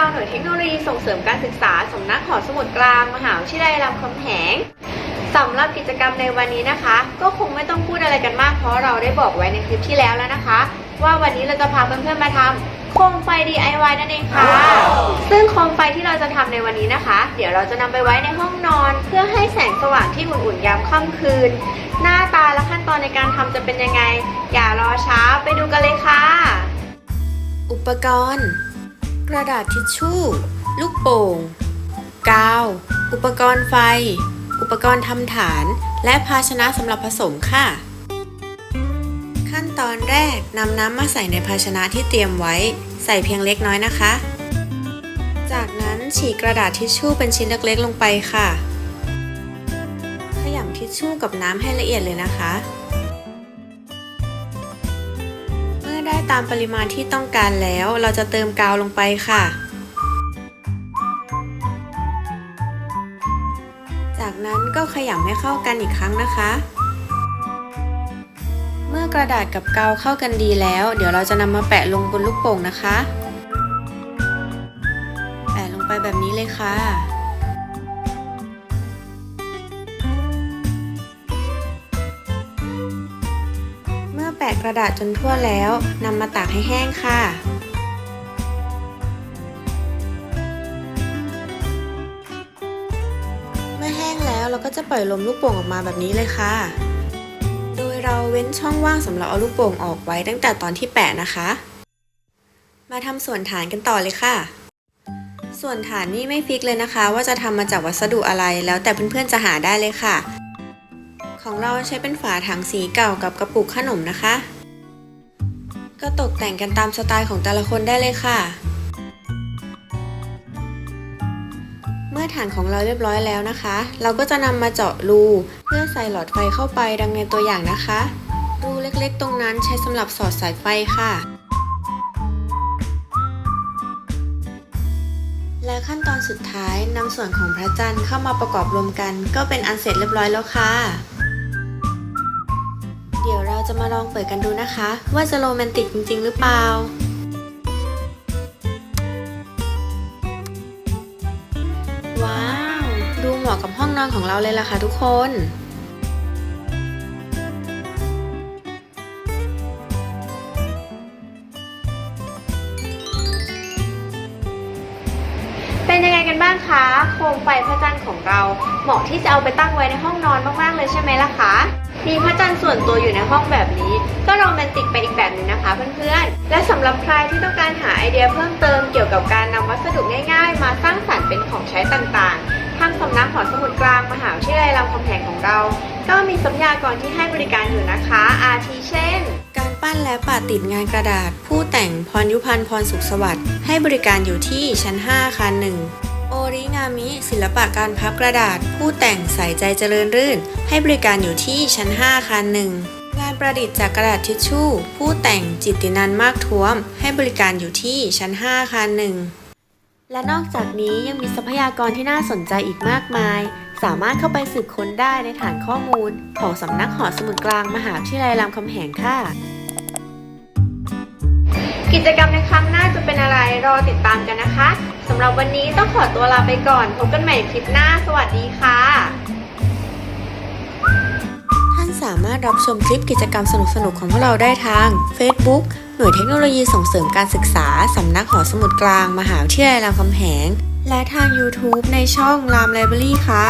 าวหน่วยเทคโนโลยีส่งเสริมการศึกษาสำนักหอสมุดกลาง มหาวิทยาลัยรามคำแหงสำหรับกิจกรรมในวันนี้นะคะ ก็คงไม่ต้องพูดอะไรกันมากเพราะเราได้บอกไว้ในคลิปที่แล้วแล้วนะคะ ว่าวันนี้เราจะพาเพื่อนๆมาทำโคมไฟ DIY นั่นเองค่ะ ซึ่งโคมไฟที่เราจะทำในวันนี้นะคะ เดี๋ยวเราจะนำไปไว้ในห้องนอน เพื่อให้แสงสว่างที่อุ่นๆยามค่ำคืน หน้าตาและขั้นตอนในการทำจะเป็นยังไง อย่ารอช้าไปดูกันเลยค่ะ อุปกรณ์ กระดาษทิชชู่ ลูกโป่ง กาว อุปกรณ์ไฟ อุปกรณ์ทำฐาน และภาชนะสำหรับผสมค่ะ ขั้นตอนแรกนำน้ำมาใส่ในภาชนะที่เตรียมไว้ ใส่เพียงเล็กน้อยนะคะ จากนั้นฉีกกระดาษทิชชู่เป็นชิ้นเล็กๆลงไปค่ะ ขยำทิชชู่กับน้ำให้ละเอียดเลยนะคะ ได้ตามปริมาณที่ต้องการแล้ว เราจะเติมกาวลงไปค่ะ จากนั้นก็ขยำให้เข้ากันอีกครั้งนะคะ เมื่อกระดาษกับกาวเข้ากันดีแล้ว เดี๋ยวเราจะนำมาแปะลงบนลูกโป่งนะคะ แปะลงไปแบบนี้เลยค่ะ กระดาษจนทั่วแล้วนำมาตากให้แห้งค่ะ เมื่อแห้งแล้วเราก็จะปล่อยลมลูกโป่งออกมาแบบนี้เลยค่ะ โดยเราเว้นช่องว่างสำหรับเอาลูกโป่งออกไว้ตั้งแต่ตอนที่แปะนะคะ มาทำส่วนฐานกันต่อเลยค่ะ ส่วนฐานนี่ไม่ฟิกเลยนะคะ ว่าจะทำมาจากวัสดุอะไรแล้วแต่เพื่อนๆจะหาได้เลยค่ะ ของเราใช้เป็นฝาถังสีเก่ากับกระปุกขนมนะคะ ก็ตกแต่งกันตามสไตล์ของแต่ละคนได้เลยค่ะ เมื่อฐานของเราเรียบร้อยแล้วนะคะ เราก็จะนำมาเจาะรูเพื่อใส่หลอดไฟเข้าไปดังในตัวอย่างนะคะ รูเล็กๆ ตรงนั้นใช้สำหรับสอดสายไฟค่ะและขั้นตอนสุดท้ายนำส่วนของพระจันทร์เข้ามาประกอบรวมกัน ก็เป็นอันเสร็จเรียบร้อยแล้วค่ะ ดี๋ยวเราจะมาลองเปิดกันดูนะคะ ว่าจะโรแมนติกจริง ๆ หรือเปล่าว้าว ดูเหมาะกับห้องนอนของเราเลยล่ะค่ะทุกคนเป็นยังไงกันบ้างคะ โคมไฟพระจันทร์ของเราเหมาะที่จะเอาไปตั้งไว้ในห้องนอนมาก ๆ เลยใช่ไหมล่ะคะ มีพระจันทร์ส่วนตัวอยู่ในห้องแบบนี้ ก็โรแมนติกไปอีกแบบหนึงนะคะเพื่อนๆ และสำหรับใครที่ต้องการหาไอเดียเพิ่มเติมเกี่ยวกับการนำวัสดุง่ายๆ มาสร้างสรรค์เป็นของใช้ต่างๆ ทางสำนักหอสมุดกลางมหาวิทยาลัยรามคำแหงของเรา ก็มีสัญญากรที่ให้บริการอยู่นะคะ อาทิเช่น การปั้นและปาดติดงานกระดาษ ผู้แต่งพรยุพันธ์พรสุขสวัสดิ์ให้บริการอยู่ที่ชั้น5อาคารหนึ่ง โอริงามิ ศิลปะการพับกระดาษ ผู้แต่งใส่ใจเจริญรื่น ให้บริการอยู่ที่ชั้น5อาคารหนึ่งงานประดิษฐ์จากกระดาษทิชชู่ ผู้แต่งจิตตินันมากท้วม ให้บริการอยู่ที่ชั้น5อาคารหนึ่งและนอกจากนี้ยังมีทรัพยากรที่น่าสนใจอีกมากมาย สามารถเข้าไปสืบค้นได้ในฐานข้อมูล ของสำนักหอสมุดกลางมหาวิทยาลัยรามคำแหงค่ะ กิจกรรมในครั้งหน้าจะเป็นอะไรรอติดตามกันนะคะสำหรับวันนี้ต้องขอตัวลาไปก่อน พบกันใหม่คลิปหน้า สวัสดีค่ะ ท่านสามารถรับชมคลิปกิจกรรมสนุกๆของพวกเราได้ทาง Facebook หน่วยเทคโนโลยีส่งเสริมการศึกษา สำนักหอสมุดกลาง มหาวิทยาลัยรามคำแหง และทาง YouTube ในช่องรามไลบรารีค่ะ